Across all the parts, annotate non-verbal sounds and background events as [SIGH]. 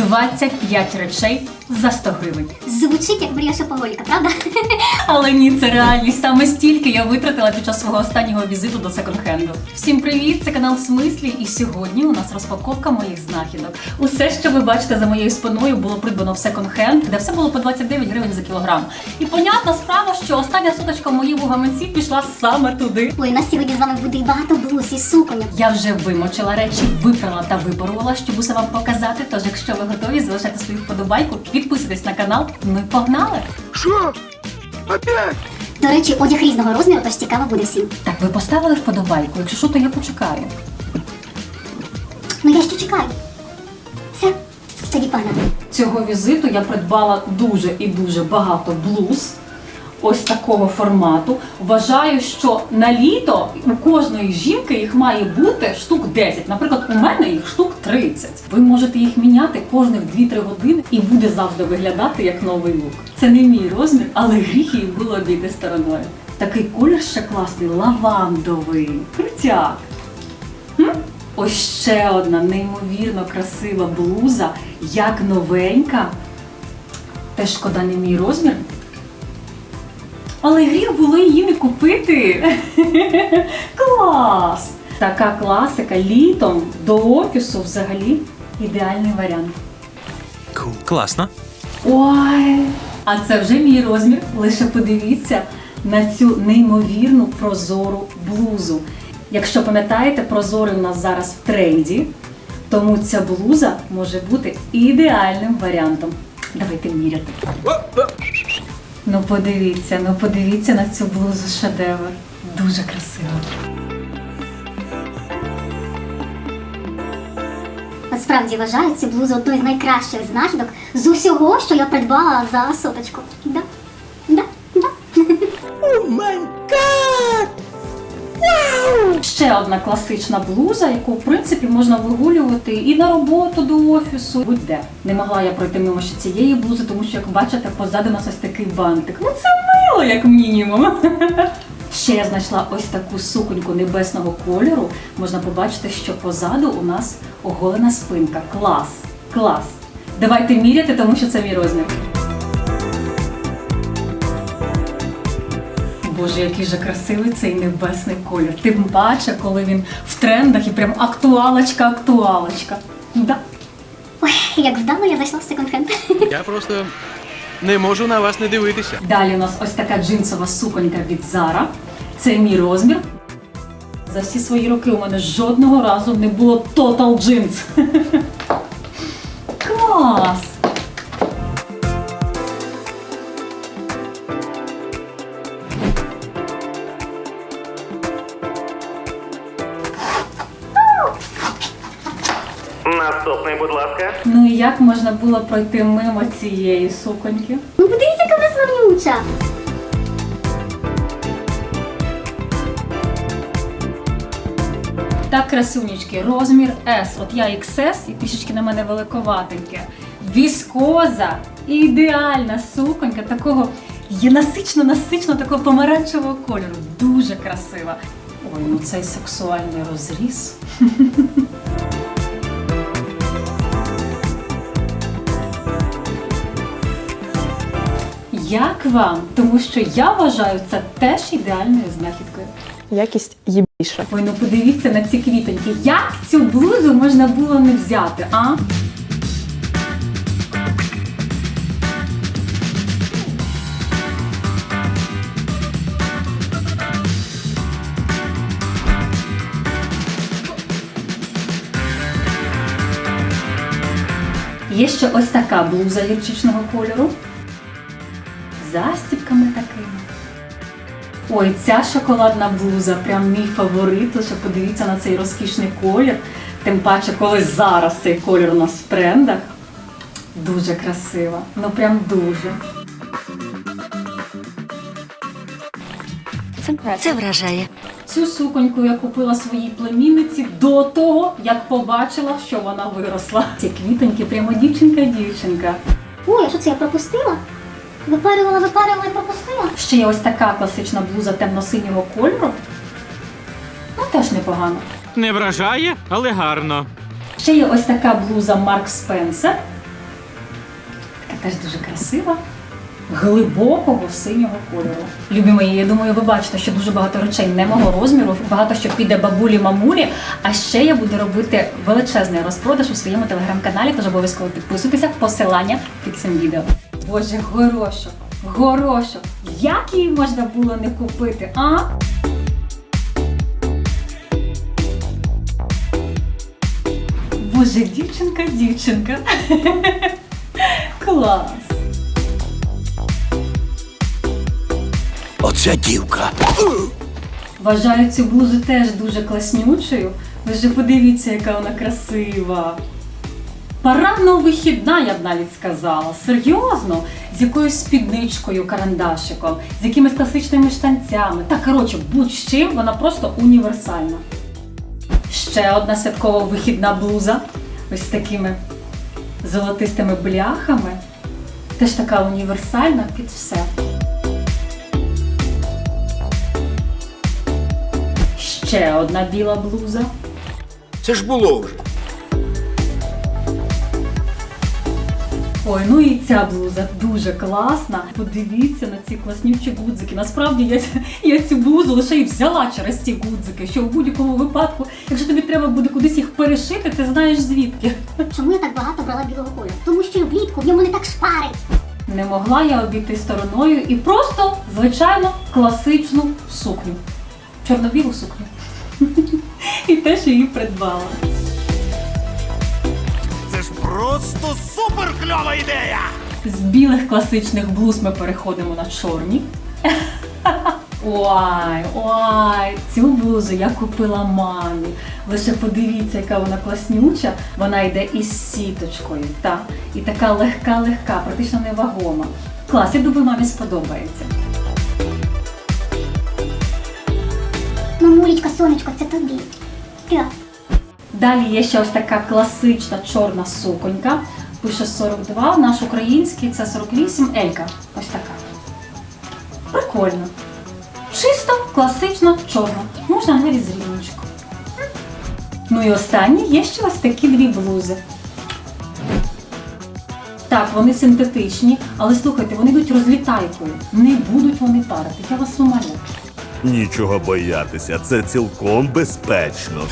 25 речей за 100 гривень. Звучить як мрія шопоголіка, правда? [LAUGHS] Але ні, це реальність. Саме стільки я витратила під час свого останнього візиту до секонд-хенду. Всім привіт! Це канал Смислі, і сьогодні у нас розпаковка моїх знахідок. Усе, що ви бачите за моєю спиною, було придбано в секонд-хенд, де все було по 29 гривень за кілограм. І понятна справа, що остання суточка в моєму гаманці пішла саме туди. Ой, у нас сьогодні з вами буде і багато блуз і суконьок. Я вже вимочила речі, випрала та випарувала, щоб усе вам показати. Тож, якщо ви готові, залишайте свою вподобайку, підписуйтесь на канал. Ми погнали! Що? Опять? До речі, одяг різного розміру, тож цікаво буде всім. Так, ви поставили вподобайку. Якщо що, то я почекаю. Ну я ще чекаю. Все, тоді пана. Цього візиту я придбала дуже і дуже багато блуз. Ось такого формату. Вважаю, що на літо у кожної жінки їх має бути штук 10. Наприклад, у мене їх штук 30. Ви можете їх міняти кожних 2-3 години і буде завжди виглядати як новий лук. Це не мій розмір, але гріх її було обійти стороною. Такий колір ще класний, лавандовий, крутяк. М? Ось ще одна неймовірно красива блуза, як новенька. Теж шкода не мій розмір. Але гріх було її не купити. [LAUGHS] Клас! Така класика літом до офісу взагалі ідеальний варіант. Класно. Ой, а це вже мій розмір. Лише подивіться на цю неймовірну прозору блузу. Якщо пам'ятаєте, прозорий у нас зараз в тренді, тому ця блуза може бути ідеальним варіантом. Давайте міряти. Ну подивіться, ну подивіться на цю блузу шедевр. Дуже красиво. Насправді справді вважаю цю блузу одною з найкращих знахідок з усього, що я придбала за соточку. Да? Да? Да? Ще одна класична блуза, яку в принципі можна вигулювати і на роботу до офісу. Будь-де. Не могла я пройти мимо ще цієї блузи, тому що, як бачите, позаду нас ось такий бантик. Ну це мило, як мінімум. [LAUGHS] Ще я знайшла ось таку суконьку небесного кольору. Можна побачити, що позаду у нас оголена спинка. Клас! Клас! Давайте міряти, тому що це мій розмір. Боже, який же красивий цей небесний колір. Ти б бачив, коли він в трендах і прям актуалочка, актуалочка. Да. Ой, як вдало я зайшла в секонд-хенд. Я просто не можу на вас не дивитися. Далі у нас ось така джинсова суконька від Zara. Це мій розмір. За всі свої роки у мене жодного разу не було Total Jeans. [LAUGHS] будь ласка. Ну і як можна було пройти мимо цієї суконьки? Ну подивіться, яка вона славнюча. Так, красунечки, розмір S. От я XS і трішечки на мене великоватеньке. Віскоза, ідеальна суконька, такого є насично, насично такого помаранчевого кольору. Дуже красива. Ой, ну цей сексуальний розріз. [LAUGHS] Як вам? Тому що я вважаю це теж ідеальною знахідкою. Якість єбіша. Ой, ну подивіться на ці квітоньки. Як цю блузу можна було не взяти, а? Є ще ось така блуза гірчичного кольору. Застібками такими. Ой, ця шоколадна блуза, прям мій фаворит. Лише подивіться на цей розкішний колір. Тим паче, коли зараз цей колір у нас в трендах. Дуже красива. Ну прям дуже. Це вражає. Цю суконьку я купила своїй племінниці до того, як побачила, що вона виросла. Ці квітоньки, прямо дівчинка-дівчинка. Ой, а що це я пропустила? Випарювала, випарювала і пропустила. Ще є ось така класична блуза темно-синього кольору. Ну, теж непогано. Не вражає, але гарно. Ще є ось така блуза Марк Спенсер. Така теж дуже красива, глибокого синього кольору. Любі мої, я думаю, ви бачите, що дуже багато речей не мого розміру, багато що піде бабулі мамулі. А ще я буду робити величезний розпродаж у своєму телеграм-каналі, тож обов'язково підписуйтеся, посилання під цим відео. Боже, горошок, горошок, як її можна було не купити, а? Боже, дівчинка, дівчинка. [LAUGHS] Клас. Оця дівка. Вважаю цю блузу теж дуже класнючою. Ви ж подивіться, яка вона красива. Парадно вихідна, я б навіть сказала. Серйозно, з якоюсь спідничкою, карандашиком, з якимись класичними штанцями. Та коротше, будь-з чим вона просто універсальна. Ще одна святкова вихідна блуза. Ось з такими золотистими бляхами. Теж така універсальна під все. Ще одна біла блуза. Це ж було вже. Ой, ну і ця блуза дуже класна. Подивіться на ці класнючі гудзики. Насправді я, я цю блузу лише і взяла через ці гудзики, що в будь-якому випадку, якщо тобі треба буде кудись їх перешити, ти знаєш звідки. Чому я так багато брала білого кольору? Тому що влітку в ньому не так шпарить. Не могла я обійти стороною і просто звичайно класичну сукню. Чорно-білу сукню. [LAUGHS] І теж її придбала. Просто супер кльова ідея! З білих класичних блуз ми переходимо на чорні. [LAUGHS] Ой, ой, цю блузу я купила мамі. Лише подивіться, яка вона класнюча. Вона йде із сіточкою, та і така легка-легка, практично невагома. Клас, я думаю, мамі сподобається. Мамулечка, сонечко, це тобі. Тя. Далі є ще ось така класична чорна суконька. Пише 42, наш український це 48, Елька. Ось така. Прикольно. Чисто, класично, чорна. Можна навіть з. Ну і останні є ще ось такі дві блузи. Так, вони синтетичні, але слухайте, вони йдуть розлітайкою. Не будуть вони парити. Я вас умоляю. Нічого боятися, це цілком безпечно.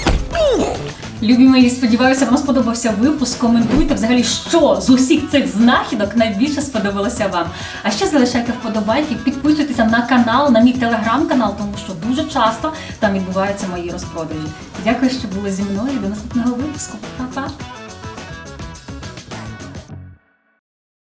Любі мої, сподіваюся, вам сподобався випуск. Коментуйте взагалі, що з усіх цих знахідок найбільше сподобалося вам. А ще залишайте вподобайки, підписуйтеся на канал, на мій телеграм-канал, тому що дуже часто там відбуваються мої розпродажі. Дякую, що були зі мною. До наступного випуску. Па-па!